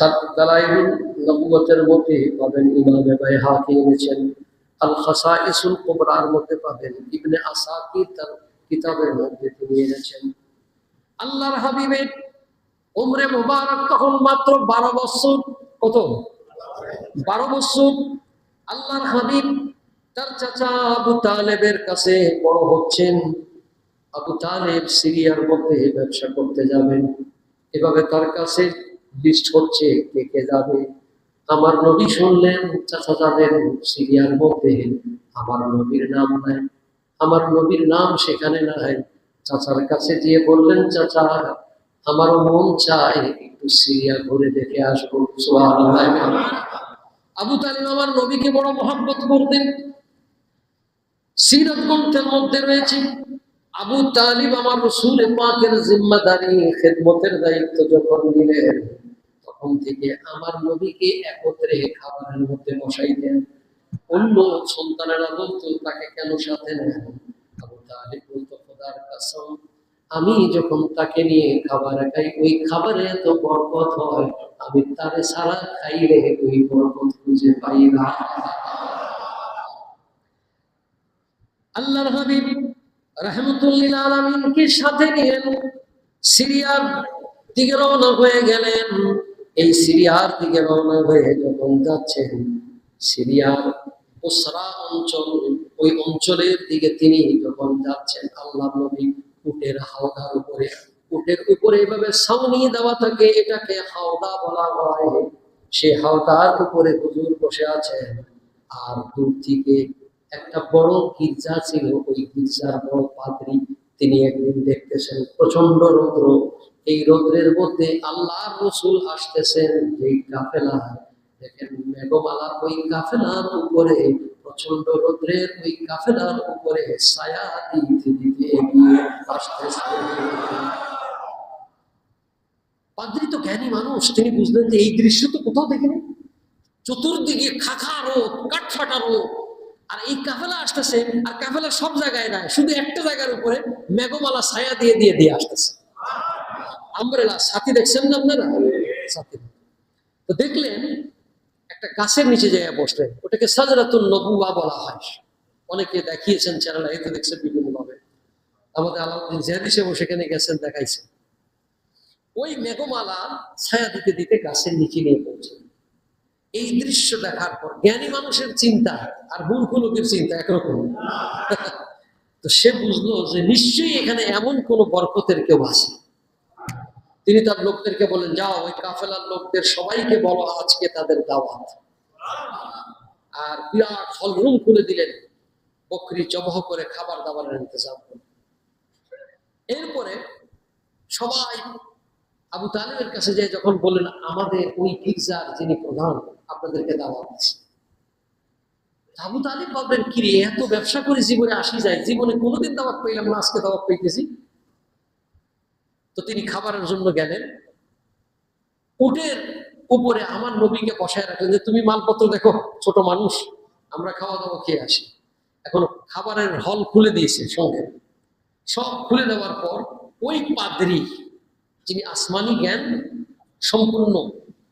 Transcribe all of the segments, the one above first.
সাত মধ্যে পাবেন কুবরার মধ্যে পাবেন ইবনে আসাকির তার কিতাবের মধ্যে আল্লাহর হাবিবের মাত্র বারো বারো আল্লাহর হাবিব তার চাচা আবু তালেবের কাছে বড় হচ্ছেন। আবু তালেব সিরিয়ার মধ্যে ব্যবসা করতে যাবেন। এভাবে তার কাছে লিস্ট হচ্ছে কে কে যাবে। আমার নবী শুনলেন চাচা যাবেন সিরিয়ার মধ্যে। আমার নবীর নাম নাই। আমার নবীর নাম সেখানে নাই। চাচার কাছে গিয়ে বললেন, চাচা আমার মন চায় একটু সিরিয়া ঘুরে দেখে আসব। আবু তালিব আমার নবীকে বড় মহাব্বত করতেন। সিরাত গ্রন্থের মধ্যে রয়েছে। আবু তালিব আমার রসুল পাকের জিম্মাদারি, খেদমতের দায়িত্ব যখন নিলেন, তখন থেকে আমার নবীকে একত্রে খাবারের মধ্যে বসাইতেন অন্য সন্তানেরা বলতো, তাকে কেন সাথে নেন? আবু তালিব বলতো, খোদার কাসম, আমি যখন তাকে নিয়ে খাবার খাই, ওই খাবারে এত বরকত হয়, আমি তারে সারা খাইলে ওই বরকত খুঁজে পাই না। আল্লাহর হাবিব রহমতুল্লিল আলমিনকে সাথে নিলেন সিরিয়ার দিকে রওনা হয়ে গেলেন। এই সিরিয়ার দিকে রওনা হয়ে যখন যাচ্ছেন, সিরিয়ার বুসরা অঞ্চল, ওই অঞ্চলের দিকে তিনি যখন যাচ্ছেন, আল্লাহ নবী উটের হাওদার উপরে, উটের উপরে এভাবে ছাউনি দেওয়া থাকে, এটাকে হাওদা বলা হয়। সে হাওদার উপরে হুজুর বসে আছেন, আর দূর থেকে একটা বড় গির্জা ছিল, ওই গির্জার বড় পাদ্রী তিনি একদিন দেখতেছেন প্রচণ্ড রৌদ্র। এই রৌদ্রের মধ্যে আল্লাহর রসুল আসতেছেন, যেই কাফেলা। দেখেন, মেঘমালার ওই কাফেলার উপরে প্রচণ্ড রৌদ্রের ওই কাফেলার উপরে ছায়া দিতে দিতে এগিয়ে আসতেছে পাদ্রী তো জ্ঞানী মানুষ, তিনি বুঝলেন যে এই দৃশ্য তো কোথাও দেখেনি। চতুর্দিকে খাখা রোদ, কাঠফাটা রোদ আর এই কাফেলা আসতেছে, আর কাফেলা সব জায়গায় নাই, শুধু একটা জায়গার উপরে মেঘমালা ছায়া দিয়ে দিয়ে দিয়ে আসতেছে। আমরেলা সাথী দেখছেন না আপনারা? সাথী তো দেখলেন, একটা গাছের নিচে জায়গায় বসলেন, ওটাকে সাজরাতুল নবুয়া বলা হয়। অনেকে দেখিয়েছেন চ্যানেল এতে দেখছেন বিভিন্ন ভাবে আমাদের আলাউদ্দিন জিহাদি সাহেব সেখানে গেছেন, দেখাইছেন। ওই মেঘমালা ছায়া দিতে দিতে গাছের নিচে নিয়ে পৌঁছে। এই দৃশ্য দেখার পর জ্ঞানী মানুষের চিন্তা আর মূর্খ লোকের চিন্তা একরকম। তো সে বুঝলো যে নিশ্চয়ই এখানে এমন কোন বরকতের কেউ আছে। তিনি তার লোকদেরকে বলেন যাও, ওই কাফেলার লোকদের সবাইকে বলো, আজকে তাদের দাওয়াত। আর বিরাট হলরুম খুলে দিলেন। বকরি জবহ করে খাবার দাবারের ইন্তজাম করলেন। এরপরে সবাই আবু তালেবের কাছে যে যখন বললেন, আমাদের ওই গির্জার যিনি প্রধান আপনাদেরকে দাওয়াত দিচ্ছে। আবু তালিব এত ব্যবসা করে জীবনে আসি যায় জীবনে কোনোদিন পাইলাম না, আজকে পাইতেছি। তো তিনি খাবারের জন্য গেলেন। উটের উপরে আমার নবীকে বসায় রাখলেন যে, তুমি মালপত্র দেখো, ছোট মানুষ, আমরা খাওয়া দাওয়া খেয়ে আসি। এখন খাবারের হল খুলে দিয়েছে সঙ্গে। সব খুলে দেওয়ার পর ওই পাদ্রী, যিনি আসমানি জ্ঞান সম্পূর্ণ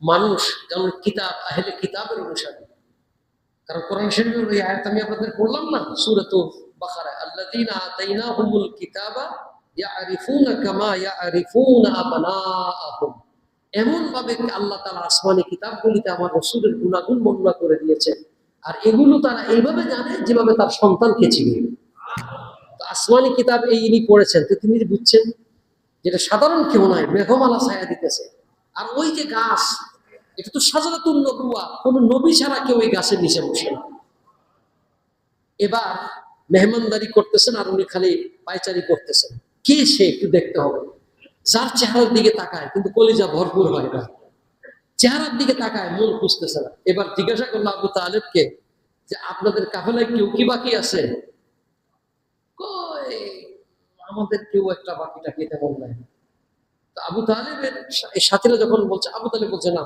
মানুষ, যেমন কিতাব, আহলে কিতাবের অনুসারী। কারণ কোরআন শরীফের ওই আয়াত আমি আপনাদের পড়লাম না, সুরত বাকারা, আল্লাযীনা আতাইনাহুমুল কিতাবা কামা এমন ভাবে আল্লাহ আসমানি কিতাবগুলিতে আমার রাসূলের গুণাগুণ বর্ণনা করে দিয়েছেন। আর এগুলো তারা এইভাবে জানে যেভাবে তার সন্তানকে চিনে। আসমানি কিতাব এই ইনি পড়েছেন, তো তিনি বুঝছেন যেটা সাধারণ কেউ নয়, মেঘমালা ছায়া দিতেছে। আর ওই যে গাছ, এটা তো সাজারাতুল নবুয়া, কোন নবী ছাড়া কেউ এই গাছের নিচে বসে না। এবার মেহমানদারি করতেছেন আর উনি খালি পায়চারি করতেছেন। কে সে একটু দেখতে হবে। যার চেহারার দিকে তাকায়, কিন্তু কলিজা ভরপুর হয় না। চেহারার দিকে তাকায়, মন খুঁজতেছে না। এবার জিজ্ঞাসা করল আবু তালেবকে যে, আপনাদের কাফেলায় কেউ কি বাকি আছে? আমাদের কেউ একটা বাকি টাকি তেমন নাই আবু তালেবের সাথীরা যখন বলছে, আবু তালেব বলছে, না,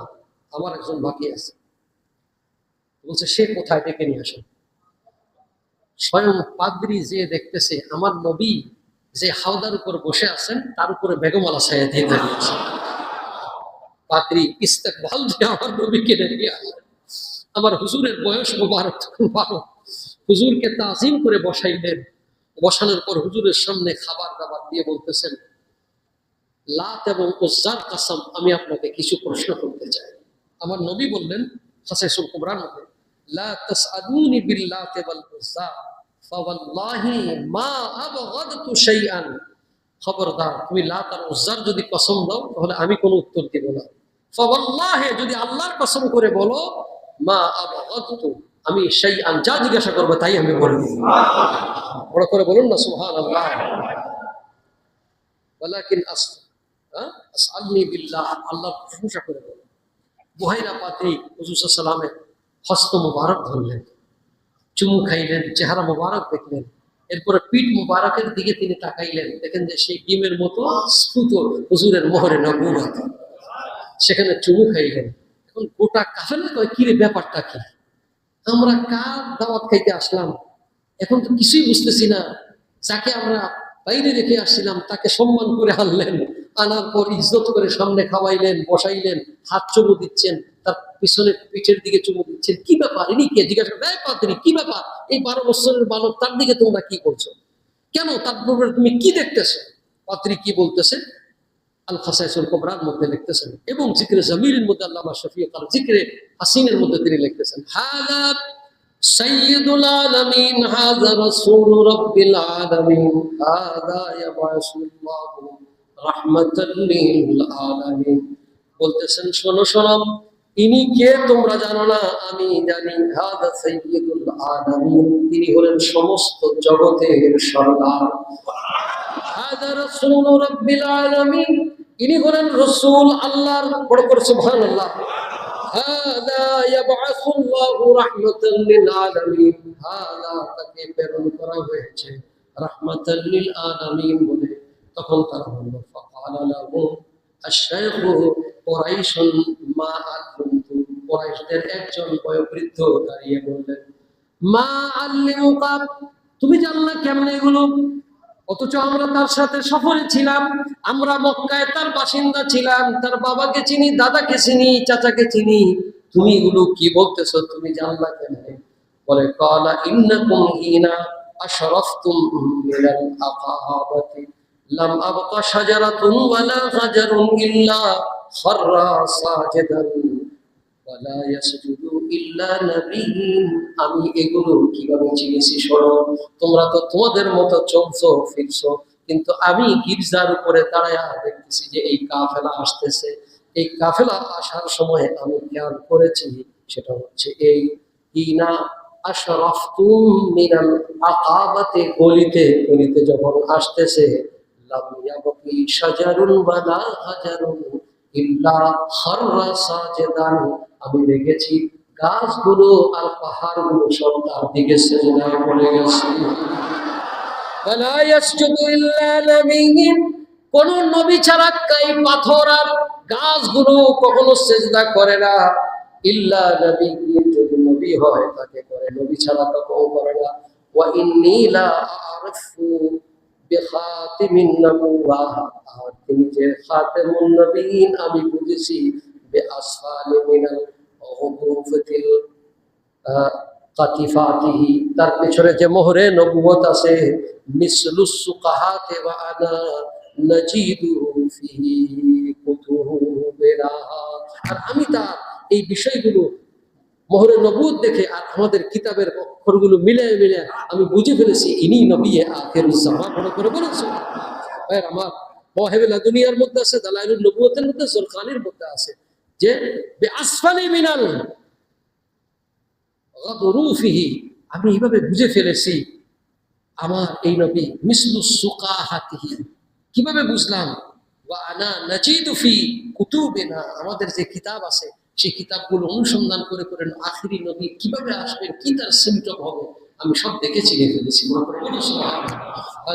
আমার একজন বাকি আছে। বলছে, সে কোথায় ডেকে নিয়ে আসেন স্বয়ং পাদ্রি যে দেখতেছে, আমার নবী যে হাওদার উপর বসে আছেন, তার উপরে বেগমালা ছায়া দিয়ে দাঁড়িয়ে আছে পাত্রী ইস্তেকবাল দিয়ে আমার নবীকে ডেকে আসে। আমার হুজুরের বয়স মোবারক বারো হুজুরকে তাজিম করে বসাইলেন। বসানোর পর হুজুরের সামনে খাবার দাবার দিয়ে বলতেছেন লাত এবং উজ্জার কাসাম আমি আপনাকে কিছু প্রশ্ন করতে চাই। আমার নবী বললেন হাসাইসুল কুমরান মধ্যে লা তাসআলুনি বিল্লাতি ওয়াল উজ্জা ফাওয়াল্লাহি মা আবগাদতু শাইআন। খবরদার তুমি লাত আর উজ্জার যদি কসম দাও তাহলে আমি কোনো উত্তর দিব না। ফাওয়াল্লাহি যদি আল্লাহর কসম করে বলো মা আবগাদতু আমি শাইআন যা জিজ্ঞাসা করব তাই আমি বলে বড় করে বলুন না সুবহানাল্লাহ। ওয়ালাকিন আস হ্যাঁ আসআলনি আল্লাহর প্রশংসা করে বলো বুহাইরা পাত্রী হুজুর হস্ত মুবারক ধরলেন, চুমু খাইলেন, চেহারা মুবারক দেখলেন, এরপরে পিঠ মুবারকের দিকে তিনি তাকাইলেন, দেখেন যে সেই ডিমের মতো স্ফুত হুজুরের মোহরে নবুয়ত সেখানে চুমু খাইলেন। এখন গোটা কাফেলা কয় কিরে ব্যাপারটা কি? আমরা কার দাওয়াত খাইতে আসলাম? এখন তো কিছুই বুঝতেছি না। যাকে আমরা বাইরে রেখে আসছিলাম, তাকে সম্মান করে আনলেন আনার পর ইজ্জত করে সামনে খাওয়াইলেন বসাইলেন হাত চুমু দিচ্ছেন তার পিছনে পিঠের দিকে চুমু দিচ্ছেন কি ব্যাপার ইনি কে জিজ্ঞাসা করে পাত্রী কি ব্যাপার এই বারো বছরের বালক তার দিকে তোমরা কি করছো কেন তার ব্যাপারে তুমি কি দেখতেছো পাত্রী কি বলতেছে আল ফাসাইসুল কোবরার মধ্যে লিখতেছেন এবং জিক্রে জামিরের মধ্যে আল্লাহ শফিক আল জিক্রে হাসিনের মধ্যে তিনি লিখতেছেন হাদা سيد العالمين هذا رسول رب العالمين هذا يبعث الله বলতেছেন, শোনো শোনো, ইনি কে তোমরা জানো না? আমি জানি তিনি হলেন সমস্ত জগতের সর্দার। হাদা রাসূল ইনি হলেন রাসূল আল্লাহর, বড় করে সুবহানাল্লাহ। হাদা বলে। তখন তারা বলল আশ-শাইখ কুরাইশ মা আকুনতু কুরাইশদের একজন বয়োবৃদ্ধ দাঁড়িয়ে বললেন, মা আল্লিমুকা তুমি জানলা এগুলো? অথচ আমরা তার সাথে সফরে ছিলাম, আমরা মক্কায় তার বাসিন্দা ছিলাম, তার বাবাকে চিনি, দাদাকে চিনি, চাচাকে চিনি। তুমি এগুলো কি বলতেছো? তুমি জানলা কেন বলে, কালা ইন্নাকুম হিনা আশরাফতুম মিনাল আকাবাতি। আমি এগুলো কীভাবে চিনেছি শোনো? তোমরা তো তোমাদের মতো চলছো, ফিরছো। কিন্তু আমি গির্জার উপরে দাঁড়ায়া দেখতেছি যে এই কাফেলা আসতেছে। এই কাফেলা আসার সময় আমি খেয়াল করেছি, সেটা হচ্ছে এই ইনা আশরাফতুম মিনাল আকাবাতে, গলিতে গলিতে যখন আসতেছে আমি দেখেছি গাছগুলো আর পাহাড়গুলো সব তার দিকে সেজদায় পড়ে গেছে। কোন নবী ছাড়া পাথর আর গাছগুলো কখনো সেজদা করে না। ইল্লা নাবিয়্যিন যদি নবী হয়, তাকে করে নবী ছাড়া কখনো করে না। তিনি যে খাতেমুন নবীন আমি তার পেছনে যে মোহরে নবুয়ত আছে মিসলুস সুকাহাতে ওয়া আনা নাজিদু ফিহি কুতুবিনা আর আমি তার এই বিষয়গুলো মোহরে নবুয়ত দেখে আর আমাদের কিতাবের অক্ষরগুলো মিলে মিলে আমি বুঝে ফেলেছি ইনি নবী আখিরুজ্জামান মনে করে বলেছে ভাই আমার মহেবেলা দুনিয়ার মধ্যে আছে, দালাইলুল নবুয়তের মধ্যে, জলখানির মধ্যে আছে, যে বেআসফালি মিনাল গদরুফিহি আমি এইভাবে বুঝে ফেলেছি, আমার এই নবী মিসলু সুকাহাতিহি কীভাবে বুঝলাম? আমাদের যে কিতাব আছে সেই কিতাবগুলো অনুসন্ধান করে করেন, আখিরি নবী কীভাবে আসবেন কি তার সিমটম হবে আমি সব দেখে চিনে ফেলেছি মনে করে বলি সুবহানাল্লাহ।